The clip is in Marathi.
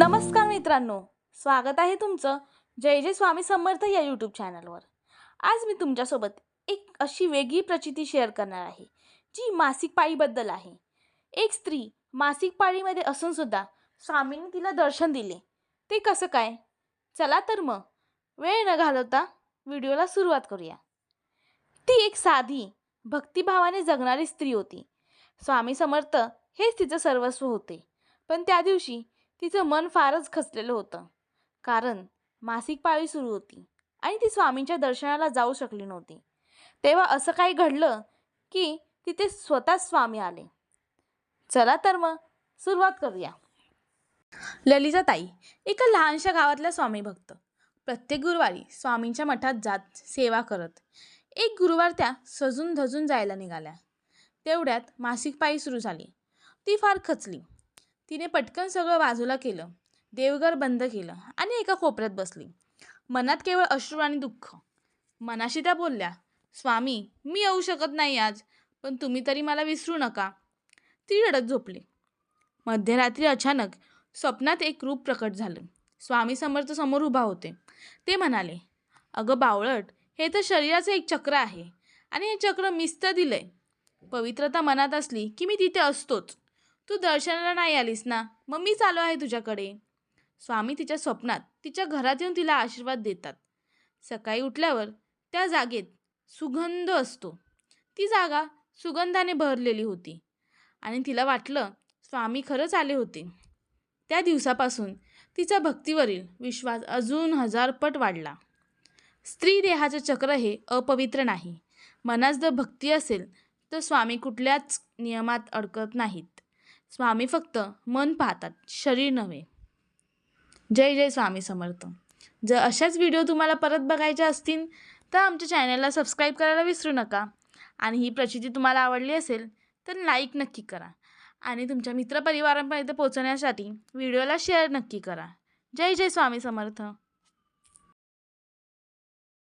नमस्कार मित्रांनो स्वागत आहे तुमचं जय जय स्वामी समर्थ या यूट्यूब चॅनलवर आज मी तुमच्यासोबत एक अशी वेगळी प्रचिती शेअर करणार आहे जी मासिक पाळीबद्दल आहे. एक स्त्री मासिक पाळीमध्ये असूनसुद्धा स्वामींनी तिला दर्शन दिले. ते कसं काय? चला तर मग वेळ न घालवता व्हिडिओला सुरुवात करूया. ती एक साधी भक्तिभावाने जगणारी स्त्री होती. स्वामी समर्थ हेच तिचं सर्वस्व होते. पण त्या दिवशी तिचं मन फारच खचलेलं होतं. कारण मासिक पाळी सुरू होती आणि ती स्वामींच्या दर्शनाला जाऊ शकली नव्हती. तेव्हा असं काही घडलं की तिथे स्वतःच स्वामी आले. चला तर मग सुरुवात करूया. ललिता ताई एका लहानशा गावातल्या स्वामी भक्त. प्रत्येक गुरुवारी स्वामींच्या मठात जात सेवा करत. एक गुरुवार त्या सजून धजून जायला निघाल्या. तेवढ्यात मासिक पाळी सुरू झाली. ती फार खचली. तिने पटकन सगळं बाजूला केलं. देवघर बंद केलं आणि एका कोपऱ्यात बसली. मनात केवळ अश्रू आणि दुःख. मनाशी त्या बोलल्या स्वामी मी येऊ शकत नाही आज पण तुम्ही तरी मला विसरू नका. ती रडत झोपली. मध्यरात्री अचानक स्वप्नात एक रूप प्रकट झालं. स्वामी समर्थ समोर उभा होते. ते म्हणाले अगं बावळट हे तर शरीराचं एक चक्र आहे आणि हे चक्र मिस्त दिलंय. पवित्रता मनात असली की मी तिथे असतोच. तू दर्शनाला नाही आलीस ना? मग मीच आलो आहे तुझ्याकडे. स्वामी तिच्या स्वप्नात तिच्या घरात येऊन तिला आशीर्वाद देतात. सकाळी उठल्यावर त्या जागेत सुगंध असतो. ती जागा सुगंधाने भरलेली होती आणि तिला वाटलं स्वामी खरंच आले होते. त्या दिवसापासून तिचा भक्तीवरील विश्वास अजून हजारपट वाढला. स्त्री देहाचं चक्र हे अपवित्र नाही. मनात जर भक्ती असेल तर स्वामी कुठल्याच नियमात अडकत नाहीत. स्वामी फक्त मन पाहतात शरीर नव्हे. जय जय स्वामी समर्थ. जर अशाच व्हिडिओ तुम्हाला परत बघायच्या असतील तर आमच्या चॅनलला सबस्क्राईब करायला विसरू नका. आणि ही प्रचिती तुम्हाला आवडली असेल तर लाईक नक्की करा. आणि तुमच्या मित्रपरिवारांपर्यंत पोहोचण्यासाठी व्हिडिओला शेअर नक्की करा. जय जय स्वामी समर्थ.